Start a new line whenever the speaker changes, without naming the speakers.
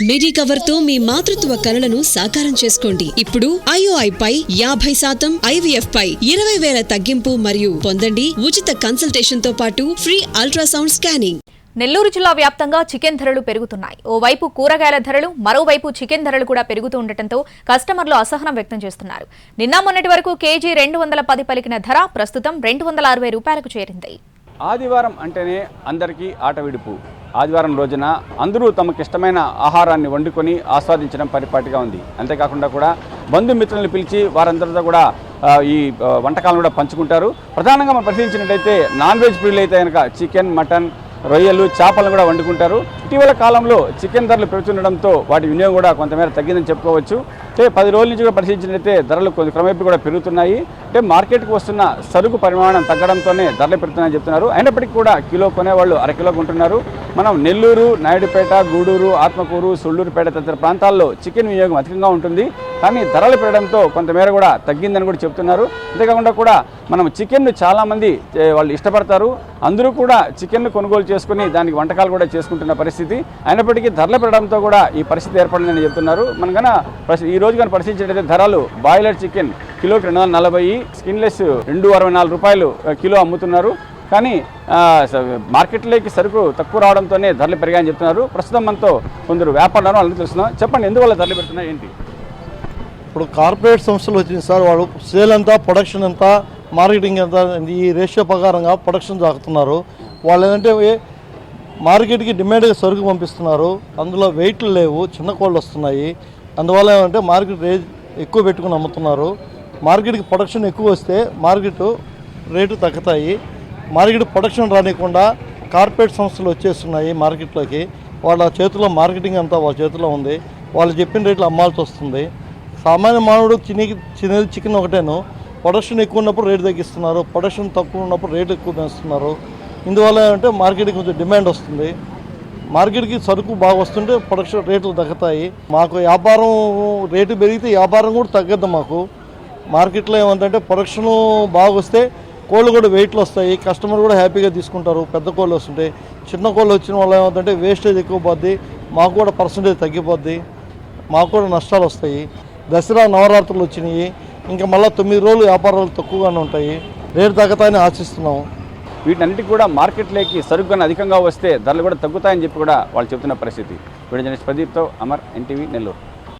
మిడి కవర్తో మీ మాతృత్వ కలలను సాకారం చేసుకోండి. ఇప్పుడు ఐఓఐ పై యాభై శాతం ఐవీఎఫ్ పై ఇరవై వేల తగ్గింపు మరియు పొందండి ఉచిత కన్సల్టేషన్తో పాటు ఫ్రీ అల్ట్రాసౌండ్ స్కానింగ్
నెల్లూరు జిల్లా వ్యాప్తంగా చికెన్ ధరలు పెరుగుతున్నాయి. ఓవైపు కూరగాయల ధరలు మరోవైపు చికెన్ ధరలు కూడా పెరుగుతూ ఉండటంతో కస్టమర్లు అసహనం వ్యక్తం చేస్తున్నారు. నిన్న మొన్నటి వరకు కేజీ రెండు వందల పది పలికిన ధర ప్రస్తుతం రెండు వందల అరవై రూపాయలకు చేరింది.
ఆదివారం అంటేనే అందరికీ ఆట విడుపు. ఆదివారం రోజున అందరూ తమకు ఇష్టమైన ఆహారాన్ని వండుకొని ఆస్వాదించడం పరిపాటిగా ఉంది. అంతేకాకుండా కూడా బంధుమిత్రులను పిలిచి వారందరితో కూడా ఈ వంటకాలను కూడా పంచుకుంటారు. ప్రధానంగా మనం పరిశీలించినట్టయితే నాన్ వెజ్ ప్రియులు అయితే కనుక చికెన్ మటన్ రొయ్యలు చేపలను కూడా వండుకుంటారు. ఇటీవల కాలంలో చికెన్ ధరలు పెరుగుతుండడంతో వాటి వినియోగం కూడా కొంతమేర తగ్గిందని చెప్పుకోవచ్చు. అంటే పది రోజుల నుంచి కూడా పరిశీలించినట్లయితే ధరలు కొంత క్రమేపీ కూడా పెరుగుతున్నాయి. అంటే మార్కెట్కి వస్తున్న సరుకు పరిమాణం తగ్గడంతోనే ధరలు పెరుగుతున్నాయని చెప్తున్నారు. అయినప్పటికీ కూడా కిలో కొనేవాళ్ళు అరకిలో కొంటున్నారు మనం నెల్లూరు నాయుడుపేట గూడూరు ఆత్మకూరు సుళ్ళూరుపేట తదితర ప్రాంతాల్లో చికెన్ వినియోగం అధికంగా ఉంటుంది. కానీ ధరలు పెరగడంతో కొంతమేర కూడా తగ్గిందని కూడా చెప్తున్నారు. అంతేకాకుండా కూడా మనం చికెన్ను చాలామంది వాళ్ళు ఇష్టపడతారు. అందరూ కూడా చికెన్ను కొనుగోలు చేసుకుని దానికి వంటకాలు కూడా చేసుకుంటున్న పరిస్థితి. అయినప్పటికీ ధరలు పెరగడంతో కూడా ఈ పరిస్థితి ఏర్పడిందని చెప్తున్నారు. మనం కన్నా ఈ రోజు కానీ పరిశీలించినట్లయితే ధరలు బాయిలర్ చికెన్ కిలోకి రెండు వందల నలభై స్కిన్లెస్ రెండు అరవై నాలుగు రూపాయలు కిలో అమ్ముతున్నారు. కానీ స- మార్కెట్లోకి సరుకు తక్కువ రావడంతోనే ధరలు పెరిగాయని చెప్తున్నారు. ప్రస్తుతం మనతో కొందరు వ్యాపారాలు వాళ్ళని తెలుస్తున్నాం చెప్పండి ఎందువల్ల ధరలు పెడుతున్నాయి ఏంటి?
ఇప్పుడు కార్పొరేట్ సంస్థలు వచ్చింది సార్ వాళ్ళు సేల్ ఎంత ప్రొడక్షన్ ఎంత మార్కెటింగ్ ఎంత ఈ రేషియో ప్రకారంగా ప్రొడక్షన్ సాగుతున్నారు వాళ్ళు ఏంటంటే మార్కెట్కి డిమాండ్గా సరుకు పంపిస్తున్నారు. అందులో వెయిట్లు లేవు చిన్న కోళ్ళు వస్తున్నాయి. అందువల్ల ఏమంటే మార్కెట్ రేట్ ఎక్కువ పెట్టుకుని అమ్ముతున్నారు. మార్కెట్కి ప్రొడక్షన్ ఎక్కువ వస్తే మార్కెట్ రేటు తగ్గుతాయి. మార్కెట్ ప్రొడక్షన్ రానికుండా కార్పొరేట్ సంస్థలు వచ్చేస్తున్నాయి మార్కెట్లోకి వాళ్ళ చేతిలో మార్కెటింగ్ అంతా వాళ్ళ చేతిలో ఉంది. వాళ్ళు చెప్పిన రేట్లు అమ్మాల్సి వస్తుంది. సామాన్య మానవుడు చిన్ని చిన్నది చికెన్ ఒకటేను. ప్రొడక్షన్ ఎక్కువ ఉన్నప్పుడు రేటు తగ్గిస్తున్నారు. ప్రొడక్షన్ తక్కువ ఉన్నప్పుడు రేటు ఎక్కువ పెంచుతున్నారు. ఇందువల్ల ఏంటంటే మార్కెట్కి కొంచెం డిమాండ్ వస్తుంది. మార్కెట్కి సరుకు బాగా వస్తుంటే ప్రొడక్షన్ రేట్లు తగ్గుతాయి. మాకు వ్యాపారం రేటు పెరిగితే వ్యాపారం కూడా తగ్గద్దు మాకు. మార్కెట్లో ఏమంటే ప్రొడక్షన్ బాగా వస్తే కోళ్ళు కూడా వెయిట్లు వస్తాయి. కస్టమర్ కూడా హ్యాపీగా తీసుకుంటారు. పెద్ద కోళ్ళు వస్తుంటాయి చిన్న కోళ్ళు వచ్చిన వల్ల ఏమంటే వేస్టేజ్ ఎక్కువ పోద్ది. మాకు కూడా పర్సంటేజ్ తగ్గిపోద్ది. మాకు కూడా నష్టాలు వస్తాయి. దసరా నవరాత్రులు వచ్చినాయి. ఇంకా మళ్ళీ తొమ్మిది రోజులు వ్యాపారాలు తక్కువగానే ఉంటాయి. రేటు తగ్గుతాయని ఆశిస్తున్నాం.
వీటన్నిటికి కూడా మార్కెట్లోకి సరుకు అధికంగా వస్తే ధరలు కూడా తగ్గుతాయని చెప్పి కూడా వాళ్ళు చెబుతున్న పరిస్థితి. వీడియో జర్నలిస్ట్ ప్రదీప్తో అమర్ ఎన్టీవీ నెల్లూరు.